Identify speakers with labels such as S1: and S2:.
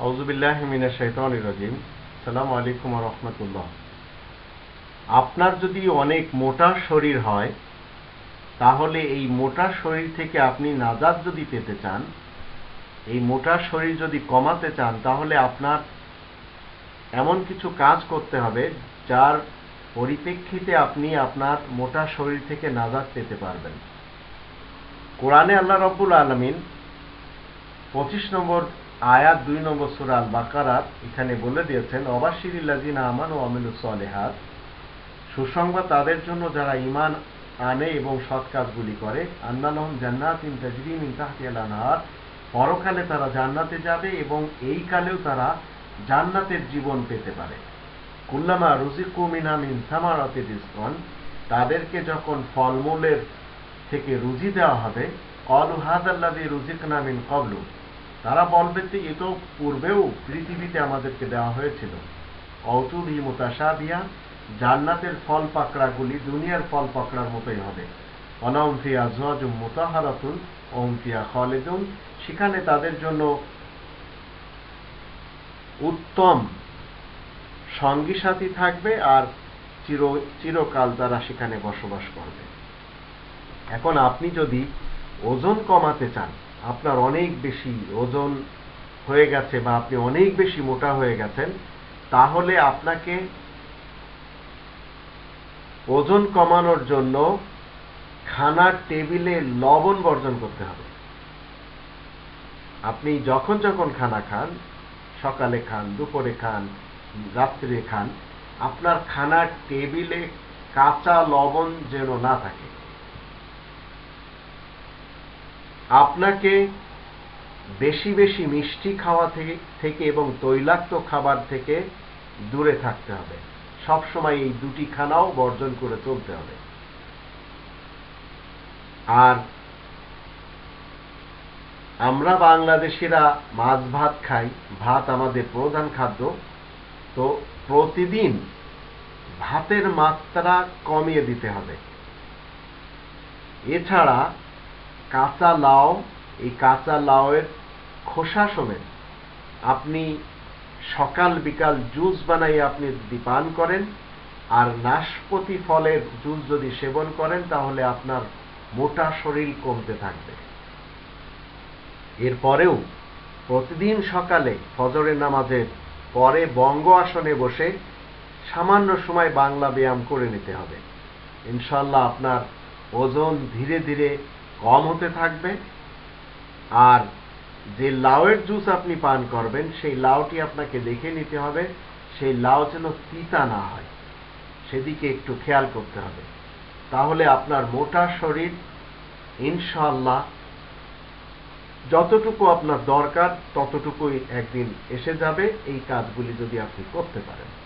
S1: রাজিম। সালাম আলাইকুম রহমতুল্লাহ। আপনার যদি অনেক মোটা শরীর হয়, তাহলে এই মোটা শরীর থেকে আপনি নাজাদ যদি পেতে চান, এই মোটা শরীর যদি কমাতে চান, তাহলে আপনার এমন কিছু কাজ করতে হবে, যার পরিপ্রেক্ষিতে আপনি আপনার মোটা শরীর থেকে নাজাদ পেতে পারবেন। কোরআনে আল্লাহ রব্বুল আলমিন পঁচিশ নম্বর আয়াত দুই নম্বর সুরাল বাকারাত এখানে বলে দিয়েছেন অবাশিরিল্লাজিন আমান ও আমিনু সলেহাত সুসংবাদ তাদের জন্য যারা ইমান আনে এবং সৎ কাজগুলি করে। আন্নালহম জান্নাত ইন তাজরিম ইন পরকালে তারা জান্নাতে যাবে এবং এই কালেও তারা জান্নাতের জীবন পেতে পারে। কুল্লামা রুজিকু মিনা মিন সামারাতে রিজকন তাদেরকে যখন ফলমূলের থেকে রুজি দেওয়া হবে অলু হাদাল্লাদি রুজিক নামিন কবলু তারা বলবে যে এ তো পূর্বেও পৃথিবীতে আমাদেরকে দেওয়া হয়েছিল। অতুবি মোতাসাবিয়া জান্নাতের ফল পাকড়াগুলি দুনিয়ার ফল পাকড়ার মতোই হবে। অনামফিয়া জুম মোতাহারাতুন, ওমফিয়া খালেদুন। সেখানে তাদের জন্য উত্তম সঙ্গী সাথী থাকবে আর চির, চিরকাল তারা সেখানে বসবাস করবে। এখন আপনি যদি ওজন কমাতে চান আপনার অনেক বেশি ওজন হয়ে গেছে বা আপনি অনেক বেশি মোটা হয়ে গেছেন, তাহলে আপনাকে ওজন কমানোর জন্য খানার টেবিলে লবণ বর্জন করতে হবে। আপনি যখন যখন খানা খান, সকালে খান, দুপুরে খান রাত্রে খান, আপনার খানার টেবিলে কাঁচা লবণ যেন না থাকে। আপনাকে বেশি বেশি মিষ্টি খাওয়া থেকে এবং তৈলাক্ত খাবার থেকে দূরে থাকতে হবে। সবসময় এই দুটি খানাও বর্জন করে চলতে হবে। আর আমরা বাংলাদেশিরা মাছ ভাত খাই, ভাত আমাদের প্রধান খাদ্য। তো প্রতিদিন ভাতের মাত্রা কমিয়ে দিতে হবে। এছাড়া কাঁচা লাউ, এই কাঁচা লাউয়ের খোসা সমেত আপনি সকাল বিকাল জুস বানাই আপনি পান করেন, আর নাশপতি ফলের জুস যদি সেবন করেন, তাহলে আপনার মোটা শরীর কমতে থাকবে। এরপরেও প্রতিদিন সকালে ফজরের নামাজের পরে বঙ্গ আসনে বসে সামান্য সময় বাংলা ব্যায়াম করে নিতে হবে। ইনশাল্লাহ আপনার ওজন ধীরে ধীরে কম হতে থাকবে। আর যে লাউয়ের জুস আপনি পান করবেন, সেই লাউটি আপনাকে দেখে নিতে হবে, সেই লাউ যেন তিতা না হয়। সেদিকে একটু খেয়াল করতে হবে। তাহলে আপনার মোটা শরীর ইনশাল্লাহ যতটুকু আপনার দরকার, ততটুকুই একদিন এসে যাবে। এই কাজগুলি যদি আপনি করতে পারেন।